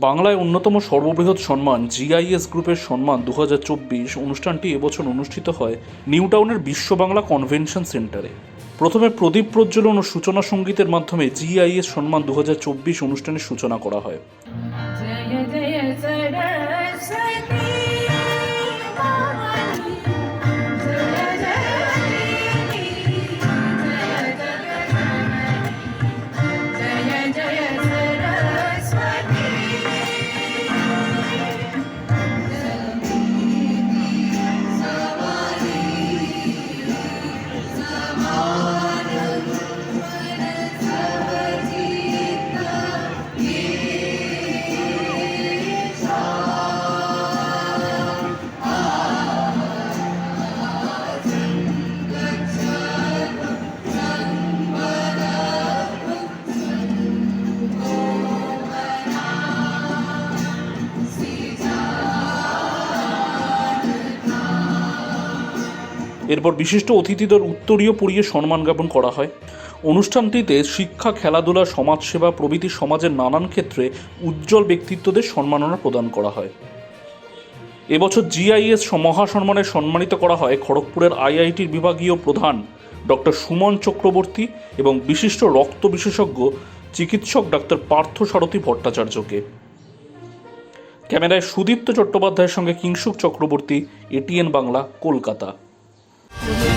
বাংলায় অন্যতম সর্ববৃহৎ সম্মান, জিআইএস গ্রুপের সম্মান দু হাজার চব্বিশ অনুষ্ঠানটি এবছর অনুষ্ঠিত হয় নিউটাউনের বিশ্ব বাংলা কনভেনশন সেন্টারে। প্রথমে প্রদীপ প্রজ্বলন ও সূচনা সঙ্গীতের মাধ্যমে জিআইএস সম্মান দু হাজার চব্বিশ অনুষ্ঠানের সূচনা করা হয়। এরপর বিশিষ্ট অতিথিদের উত্তরীয় পড়িয়ে সম্মান জ্ঞাপন করা হয়। অনুষ্ঠানটিতে শিক্ষা, খেলাধুলা, সমাজসেবা প্রভৃতি সমাজের নানান ক্ষেত্রে উজ্জ্বল ব্যক্তিত্বদের সম্মাননা প্রদান করা হয়। এবছর জিআইএস মহাসম্মানে সম্মানিত করা হয় খড়গপুরের আইআইটির বিভাগীয় প্রধান ডক্টর সুমন চক্রবর্তী এবং বিশিষ্ট রক্ত বিশেষজ্ঞ চিকিৎসক ডাক্তার পার্থ সারথী ভট্টাচার্যকে। ক্যামেরায় সুদীপ্ত চট্টোপাধ্যায়ের সঙ্গে Kingshuk Chakraborty ATN Bangla, Kolkata. Thank you.